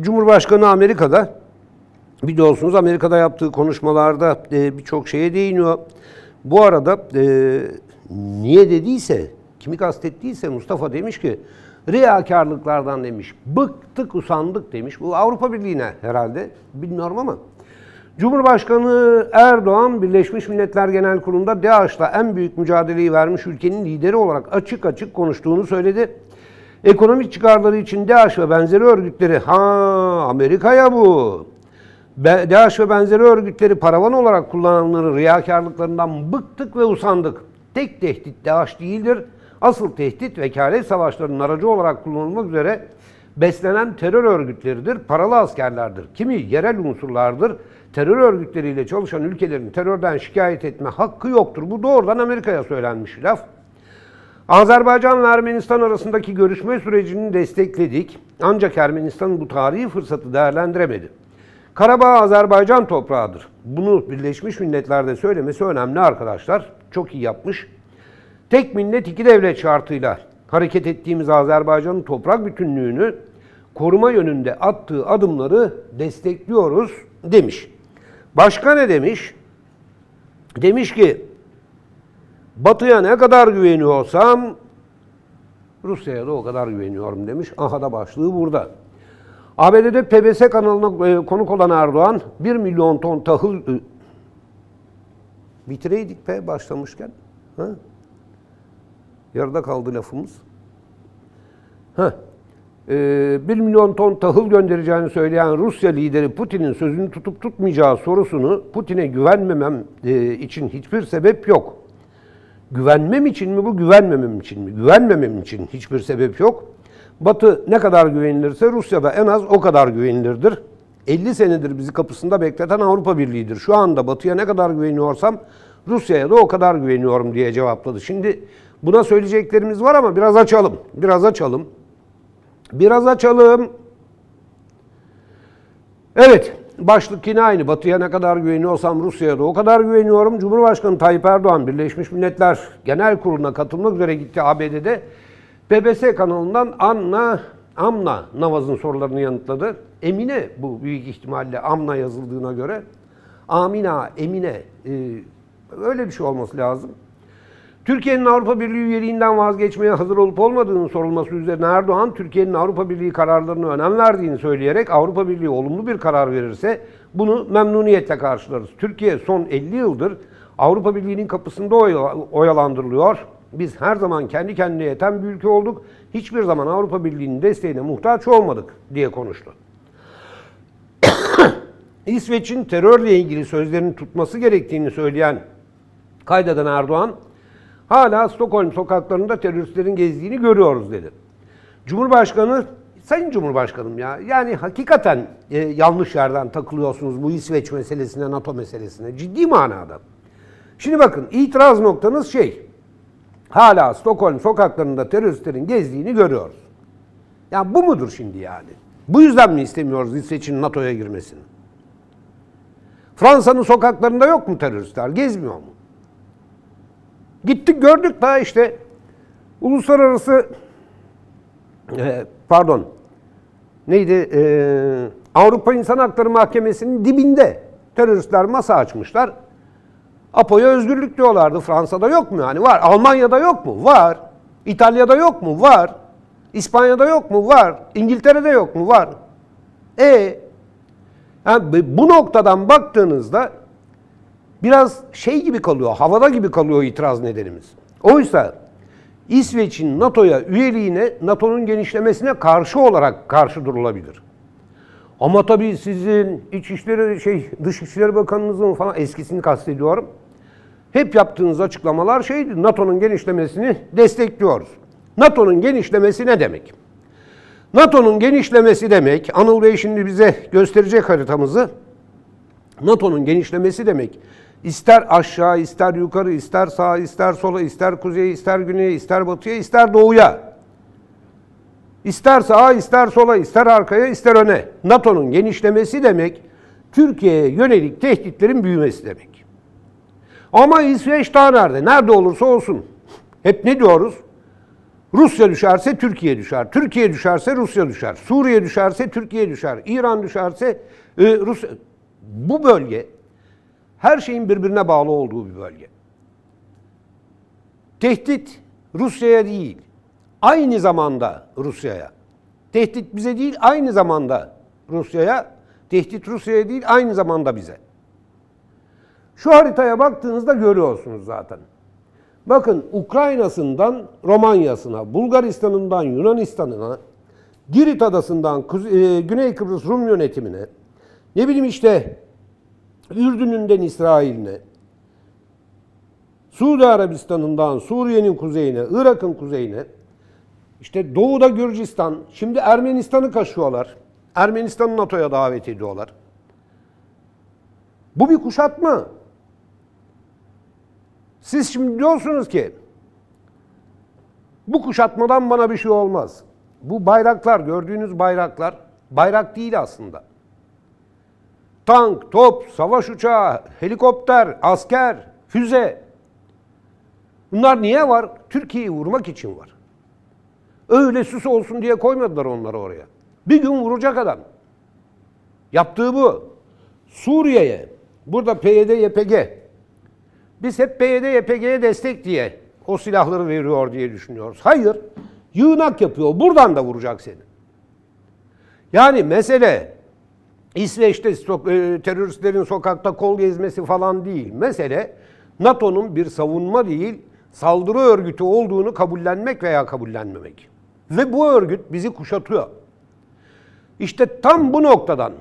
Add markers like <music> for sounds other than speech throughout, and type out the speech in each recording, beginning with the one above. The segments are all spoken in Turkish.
Cumhurbaşkanı Amerika'da biliyorsunuz Amerika'da yaptığı konuşmalarda e, birçok şeye değiniyor. Bu arada e, niye dediyse, kimi kastettiyse Mustafa demiş ki riyakarlıklardan demiş, bıktık usandık demiş. Bu Avrupa Birliği'ne herhalde bilmiyorum ama Cumhurbaşkanı Erdoğan Birleşmiş Milletler Genel Kurulu'nda DAEŞ'la en büyük mücadeleyi vermiş ülkenin lideri olarak açık açık konuştuğunu söyledi. Ekonomik çıkarları için DAEŞ ve benzeri örgütleri, ha Amerika'ya bu. DAEŞ ve benzeri örgütleri paravan olarak kullananların riyakarlıklarından bıktık ve usandık. Tek tehdit DAEŞ değildir. Asıl tehdit vekalet savaşlarının aracı olarak kullanılmak üzere beslenen terör örgütleridir, paralı askerlerdir. Kimi yerel unsurlardır. Terör örgütleriyle çalışan ülkelerin terörden şikayet etme hakkı yoktur. Bu doğrudan Amerika'ya söylenmiş laf. Azerbaycan ve Ermenistan arasındaki görüşme sürecini destekledik. Ancak Ermenistan bu tarihi fırsatı değerlendiremedi. Karabağ Azerbaycan toprağıdır. Bunu Birleşmiş Milletler'de söylemesi önemli arkadaşlar. Çok iyi yapmış. Tek millet iki devlet şartıyla hareket ettiğimiz Azerbaycan'ın toprak bütünlüğünü koruma yönünde attığı adımları destekliyoruz demiş. Başka ne demiş? Demiş ki Batı'ya ne kadar güveniyorsam Rusya'ya da o kadar güveniyorum demiş. Aha da başlığı burada. ABD'de PBS kanalına e, konuk olan Erdoğan 1 milyon ton tahıl e, bitireydik be başlamışken. Ha? Yarıda kaldı lafımız. Ha. Ee, 1 milyon ton tahıl göndereceğini söyleyen Rusya lideri Putin'in sözünü tutup tutmayacağı sorusunu Putin'e güvenmemem e, için hiçbir sebep yok. Güvenmem için mi bu, güvenmemem için mi? Güvenmemem için hiçbir sebep yok. Batı ne kadar güvenilirse Rusya da en az o kadar güvenilirdir. 50 senedir bizi kapısında bekleten Avrupa Birliği'dir. Şu anda Batı'ya ne kadar güveniyorsam Rusya'ya da o kadar güveniyorum diye cevapladı. Şimdi buna söyleyeceklerimiz var ama biraz açalım. Biraz açalım. Biraz açalım. Evet, başlık yine aynı. Batı'ya ne kadar güveniyorsam Rusya'ya da o kadar güveniyorum. Cumhurbaşkanı Tayyip Erdoğan Birleşmiş Milletler Genel Kurulu'na katılmak üzere gitti ABD'de. BBC kanalından Anna Amna Navaz'ın sorularını yanıtladı. Emine bu büyük ihtimalle Amna yazıldığına göre. Amina, Emine e, öyle bir şey olması lazım. Türkiye'nin Avrupa Birliği üyeliğinden vazgeçmeye hazır olup olmadığının sorulması üzerine Erdoğan, Türkiye'nin Avrupa Birliği kararlarına önem verdiğini söyleyerek Avrupa Birliği olumlu bir karar verirse bunu memnuniyetle karşılarız. Türkiye son 50 yıldır Avrupa Birliği'nin kapısında oy- oyalandırılıyor. Biz her zaman kendi kendine yeten bir ülke olduk. Hiçbir zaman Avrupa Birliği'nin desteğine muhtaç olmadık diye konuştu. <coughs> İsveç'in terörle ilgili sözlerini tutması gerektiğini söyleyen kaydeden Erdoğan, hala Stockholm sokaklarında teröristlerin gezdiğini görüyoruz dedi. Cumhurbaşkanı, Sayın Cumhurbaşkanım ya, yani hakikaten e, yanlış yerden takılıyorsunuz bu İsveç meselesine, NATO meselesine, ciddi manada. Şimdi bakın, itiraz noktanız şey, hala Stockholm sokaklarında teröristlerin gezdiğini görüyoruz. Ya bu mudur şimdi yani? Bu yüzden mi istemiyoruz İsveç'in NATO'ya girmesini? Fransa'nın sokaklarında yok mu teröristler? Gezmiyor mu? Gittik gördük daha işte uluslararası e, pardon neydi e, Avrupa İnsan Hakları Mahkemesi'nin dibinde teröristler masa açmışlar. Apo'ya özgürlük diyorlardı. Fransa'da yok mu yani? Var. Almanya'da yok mu? Var. İtalya'da yok mu? Var. İspanya'da yok mu? Var. İngiltere'de yok mu? Var. E yani bu noktadan baktığınızda biraz şey gibi kalıyor, havada gibi kalıyor itiraz nedenimiz. Oysa İsveç'in NATO'ya üyeliğine, NATO'nun genişlemesine karşı olarak karşı durulabilir. Ama tabii sizin İçişleri şey Dışişleri Bakanınızın falan eskisini kastediyorum. Hep yaptığınız açıklamalar şeydi. NATO'nun genişlemesini destekliyoruz. NATO'nun genişlemesi ne demek? NATO'nun genişlemesi demek, Anıl Bey şimdi bize gösterecek haritamızı. NATO'nun genişlemesi demek, ister aşağı, ister yukarı, ister sağa, ister sola, ister kuzeye, ister güneye, ister batıya, ister doğuya. İster sağa, ister sola, ister arkaya, ister öne. NATO'nun genişlemesi demek, Türkiye'ye yönelik tehditlerin büyümesi demek. Ama İsveç daha nerede? Nerede olursa olsun. Hep ne diyoruz? Rusya düşerse Türkiye düşer. Türkiye düşerse Rusya düşer. Suriye düşerse Türkiye düşer. İran düşerse e, Rusya. Bu bölge her şeyin birbirine bağlı olduğu bir bölge. Tehdit Rusya'ya değil, aynı zamanda Rusya'ya. Tehdit bize değil, aynı zamanda Rusya'ya. Tehdit Rusya'ya değil, aynı zamanda bize. Şu haritaya baktığınızda görüyorsunuz zaten. Bakın Ukrayna'sından Romanya'sına, Bulgaristan'ından Yunanistan'ına, Girit Adası'ndan e, Güney Kıbrıs Rum yönetimine, ne bileyim işte Ürdün'ünden İsrail'ine, Suudi Arabistan'ından Suriye'nin kuzeyine, Irak'ın kuzeyine, işte doğuda Gürcistan, şimdi Ermenistan'ı kaşıyorlar. Ermenistan'ı NATO'ya davet ediyorlar. Bu bir kuşatma. Siz şimdi diyorsunuz ki bu kuşatmadan bana bir şey olmaz. Bu bayraklar, gördüğünüz bayraklar bayrak değil aslında. Tank, top, savaş uçağı, helikopter, asker, füze. Bunlar niye var? Türkiye'yi vurmak için var. Öyle süs olsun diye koymadılar onları oraya. Bir gün vuracak adam. Yaptığı bu. Suriye'ye, burada PYD, YPG. Biz hep PYD, YPG'ye destek diye o silahları veriyor diye düşünüyoruz. Hayır, yığınak yapıyor. Buradan da vuracak seni. Yani mesele İsveç'te so- e, teröristlerin sokakta kol gezmesi falan değil. Mesele NATO'nun bir savunma değil, saldırı örgütü olduğunu kabullenmek veya kabullenmemek. Ve bu örgüt bizi kuşatıyor. İşte tam bu noktadan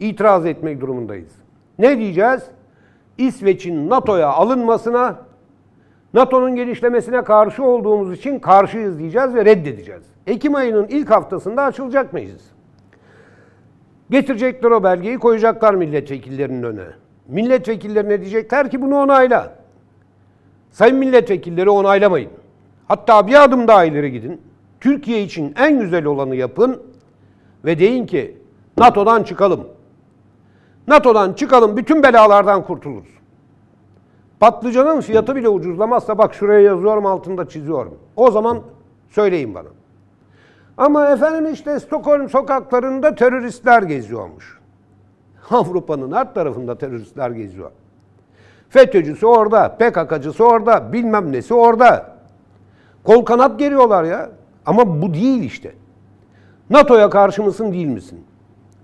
itiraz etmek durumundayız. Ne diyeceğiz? İsveç'in NATO'ya alınmasına, NATO'nun genişlemesine karşı olduğumuz için karşıyız diyeceğiz ve reddedeceğiz. Ekim ayının ilk haftasında açılacak meclis. Getirecekler o belgeyi koyacaklar milletvekillerinin önüne. Milletvekillerine diyecekler ki bunu onayla. Sayın milletvekilleri onaylamayın. Hatta bir adım daha ileri gidin. Türkiye için en güzel olanı yapın ve deyin ki NATO'dan çıkalım. NATO'dan çıkalım bütün belalardan kurtuluruz. Patlıcanın fiyatı bile ucuzlamazsa bak şuraya yazıyorum altında çiziyorum. O zaman söyleyin bana. Ama efendim işte Stockholm sokaklarında teröristler geziyormuş. Avrupa'nın her tarafında teröristler geziyor. FETÖ'cüsü orada, PKK'cısı orada, bilmem nesi orada. Kol kanat geriyorlar ya. Ama bu değil işte. NATO'ya karşı mısın değil misin?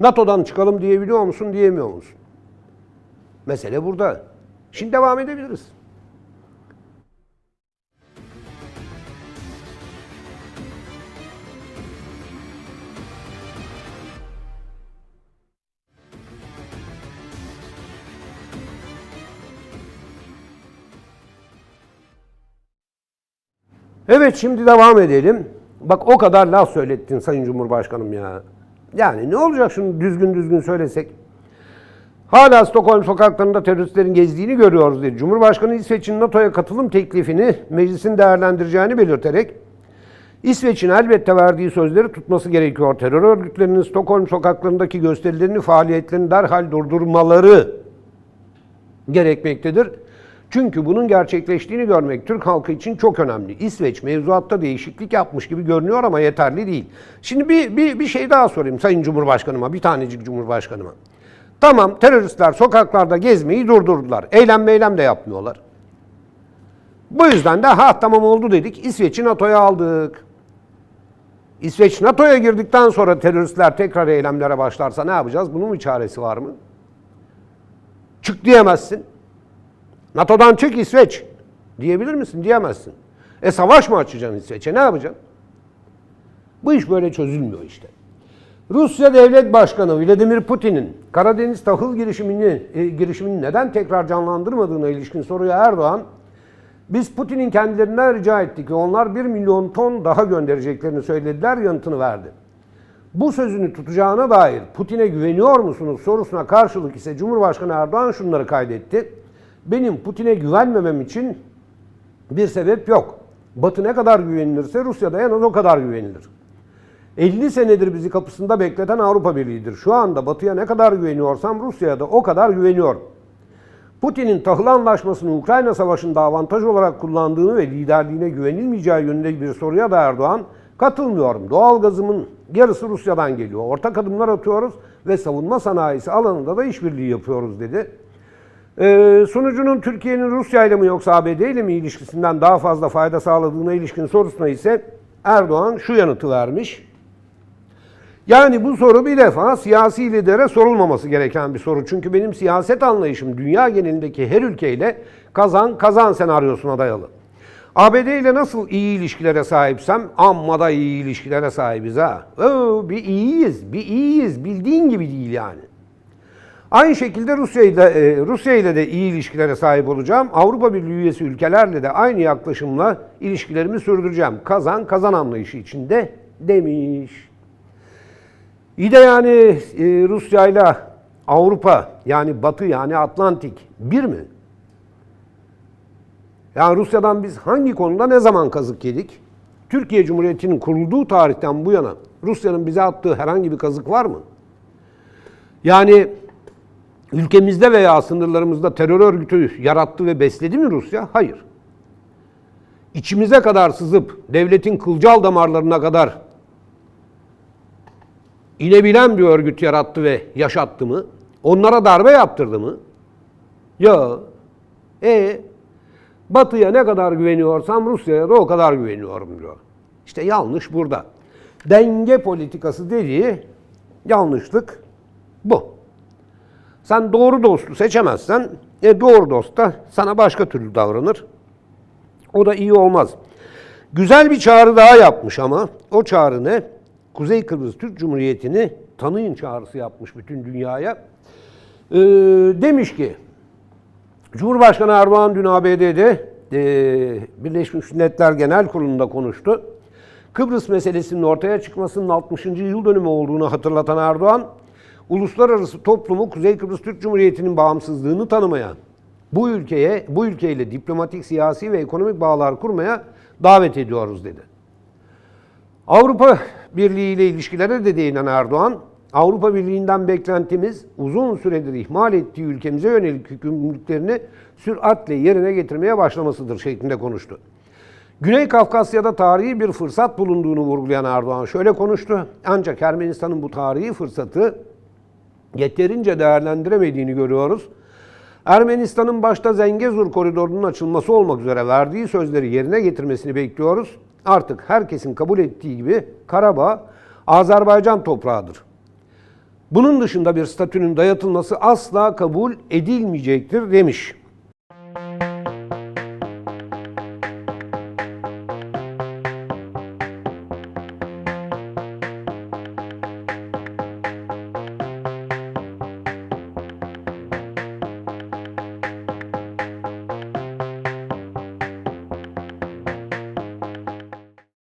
NATO'dan çıkalım diyebiliyor musun diyemiyor musun? Mesele burada. Şimdi devam edebiliriz. Evet şimdi devam edelim. Bak o kadar laf söylettin Sayın Cumhurbaşkanım ya. Yani ne olacak şunu düzgün düzgün söylesek? Hala Stockholm sokaklarında teröristlerin gezdiğini görüyoruz dedi. Cumhurbaşkanı İsveç'in NATO'ya katılım teklifini meclisin değerlendireceğini belirterek İsveç'in elbette verdiği sözleri tutması gerekiyor. Terör örgütlerinin Stockholm sokaklarındaki gösterilerini, faaliyetlerini derhal durdurmaları gerekmektedir. Çünkü bunun gerçekleştiğini görmek Türk halkı için çok önemli. İsveç mevzuatta değişiklik yapmış gibi görünüyor ama yeterli değil. Şimdi bir, bir, bir şey daha sorayım Sayın Cumhurbaşkanıma, bir tanecik Cumhurbaşkanıma. Tamam teröristler sokaklarda gezmeyi durdurdular. Eylem meylem de yapmıyorlar. Bu yüzden de ha tamam oldu dedik İsveç'i NATO'ya aldık. İsveç NATO'ya girdikten sonra teröristler tekrar eylemlere başlarsa ne yapacağız? Bunun bir çaresi var mı? Çık diyemezsin. NATO'dan çık İsveç diyebilir misin? Diyemezsin. E savaş mı açacaksın İsveç'e? Ne yapacaksın? Bu iş böyle çözülmüyor işte. Rusya Devlet Başkanı Vladimir Putin'in Karadeniz tahıl girişimini, e, girişimini neden tekrar canlandırmadığına ilişkin soruya Erdoğan, biz Putin'in kendilerinden rica ettik ve onlar 1 milyon ton daha göndereceklerini söylediler yanıtını verdi. Bu sözünü tutacağına dair Putin'e güveniyor musunuz sorusuna karşılık ise Cumhurbaşkanı Erdoğan şunları kaydetti. Benim Putin'e güvenmemem için bir sebep yok. Batı ne kadar güvenilirse Rusya'da en az o kadar güvenilir. 50 senedir bizi kapısında bekleten Avrupa Birliği'dir. Şu anda Batı'ya ne kadar güveniyorsam Rusya'ya da o kadar güveniyorum. Putin'in tahıl anlaşmasını Ukrayna Savaşı'nda avantaj olarak kullandığını ve liderliğine güvenilmeyeceği yönünde bir soruya da Erdoğan katılmıyorum. Doğalgazımın yarısı Rusya'dan geliyor. Ortak adımlar atıyoruz ve savunma sanayisi alanında da işbirliği yapıyoruz dedi. Ee, sunucunun Türkiye'nin Rusya ile mi yoksa ABD ile mi ilişkisinden daha fazla fayda sağladığına ilişkin sorusuna ise Erdoğan şu yanıtı vermiş. Yani bu soru bir defa siyasi lidere sorulmaması gereken bir soru. Çünkü benim siyaset anlayışım dünya genelindeki her ülkeyle kazan kazan senaryosuna dayalı. ABD ile nasıl iyi ilişkilere sahipsem amma da iyi ilişkilere sahibiz ha. Oo, bir iyiyiz, bir iyiyiz. Bildiğin gibi değil yani. Aynı şekilde Rusya ile Rusya ile de iyi ilişkilere sahip olacağım. Avrupa Birliği üyesi ülkelerle de aynı yaklaşımla ilişkilerimi sürdüreceğim. Kazan kazan anlayışı içinde demiş. İyi de yani e, Rusya ile Avrupa yani Batı yani Atlantik bir mi? Yani Rusya'dan biz hangi konuda ne zaman kazık yedik? Türkiye Cumhuriyeti'nin kurulduğu tarihten bu yana Rusya'nın bize attığı herhangi bir kazık var mı? Yani ülkemizde veya sınırlarımızda terör örgütü yarattı ve besledi mi Rusya? Hayır. İçimize kadar sızıp devletin kılcal damarlarına kadar inebilen bir örgüt yarattı ve yaşattı mı? Onlara darbe yaptırdı mı? Ya. E Batı'ya ne kadar güveniyorsam Rusya'ya da o kadar güveniyorum diyor. İşte yanlış burada. Denge politikası dediği yanlışlık bu. Sen doğru dostu seçemezsen e doğru dost da sana başka türlü davranır. O da iyi olmaz. Güzel bir çağrı daha yapmış ama o çağrı ne? Kuzey Kıbrıs Türk Cumhuriyeti'ni tanıyın çağrısı yapmış bütün dünyaya. Ee, demiş ki Cumhurbaşkanı Erdoğan dün ABD'de e, Birleşmiş Milletler Genel Kurulu'nda konuştu. Kıbrıs meselesinin ortaya çıkmasının 60. yıl dönümü olduğunu hatırlatan Erdoğan, uluslararası toplumu Kuzey Kıbrıs Türk Cumhuriyeti'nin bağımsızlığını tanımaya, bu ülkeye, bu ülkeyle diplomatik, siyasi ve ekonomik bağlar kurmaya davet ediyoruz dedi. Avrupa Birliği ile ilişkilere de değinen Erdoğan, Avrupa Birliği'nden beklentimiz uzun süredir ihmal ettiği ülkemize yönelik yükümlülüklerini süratle yerine getirmeye başlamasıdır şeklinde konuştu. Güney Kafkasya'da tarihi bir fırsat bulunduğunu vurgulayan Erdoğan şöyle konuştu. Ancak Ermenistan'ın bu tarihi fırsatı yeterince değerlendiremediğini görüyoruz. Ermenistan'ın başta Zengezur koridorunun açılması olmak üzere verdiği sözleri yerine getirmesini bekliyoruz. Artık herkesin kabul ettiği gibi Karabağ Azerbaycan toprağıdır. Bunun dışında bir statünün dayatılması asla kabul edilmeyecektir demiş.